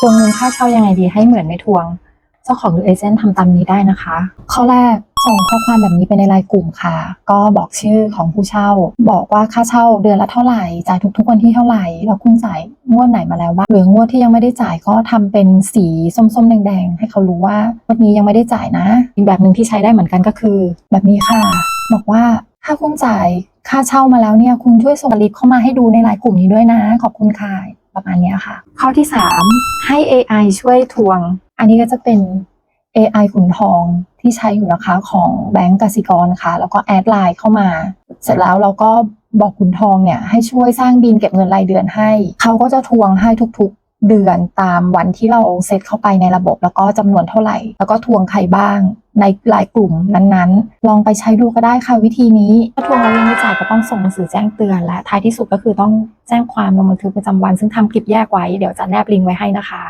ทวงเงินค่าเช่ายังไงดีให้เหมือนไม่ทวง เจ้าของหรือเอเจนต์ทำตามนี้ได้นะคะ ข้อแรกส่งข้อความแบบนี้ไปในไลน์กลุ่มค่ะ ก็บอกชื่อของผู้เช่า บอกว่าค่าเช่าเดือนละเท่าไหร่จ่ายทุกๆวันที่เท่าไหร่แล้วคุณจ่ายงวดไหนมาแล้วบ้างหรืองวดที่ยังไม่ได้จ่ายก็ทำเป็นสีส้มๆ แดงๆ ให้เขารู้ว่างวดนี้ยังไม่ได้จ่ายนะ อีกแบบหนึ่งที่ใช้ได้เหมือนกันก็คือ แบบนี้ค่ะ บอกว่าถ้าคุณจ่ายค่าเช่ามาแล้วเนี่ยคุณช่วยส่งลิปเข้ามาให้ดูในไลน์กลุ่มนี้ด้วยนะ ขอบคุณค่ะประมาณนี้ค่ะ ข้อที่ 3 ให้ AI ช่วยทวง อันนี้ก็จะเป็น AI ขุนทองที่ใช้อยู่นะคะของแบงก์กสิกรค่ะ แล้วก็แอดไลน์เข้ามา เสร็จแล้วเราก็บอกขุนทองเนี่ยให้ช่วยสร้างบินเก็บเงินรายเดือนให้ เขาก็จะทวงให้ทุกๆ เดือนตามวันที่เราเซตเข้าไปในระบบ แล้วก็จำนวนเท่าไหร่ แล้วก็ทวงใครบ้าง ในหลายกลุ่มนั้นๆ ลองไปใช้ดูก็ได้ค่ะวิธีนี้ถ้าทวงแล้วยังไม่จ่ายก็ต้องส่งหนังสือแจ้งเตือนและท้ายที่สุดก็คือต้องแจ้งความลงบันทึกประจำวัน ซึ่งทำคลิปแยกไว้เดี๋ยวจะแนบลิงก์ไว้ให้นะคะ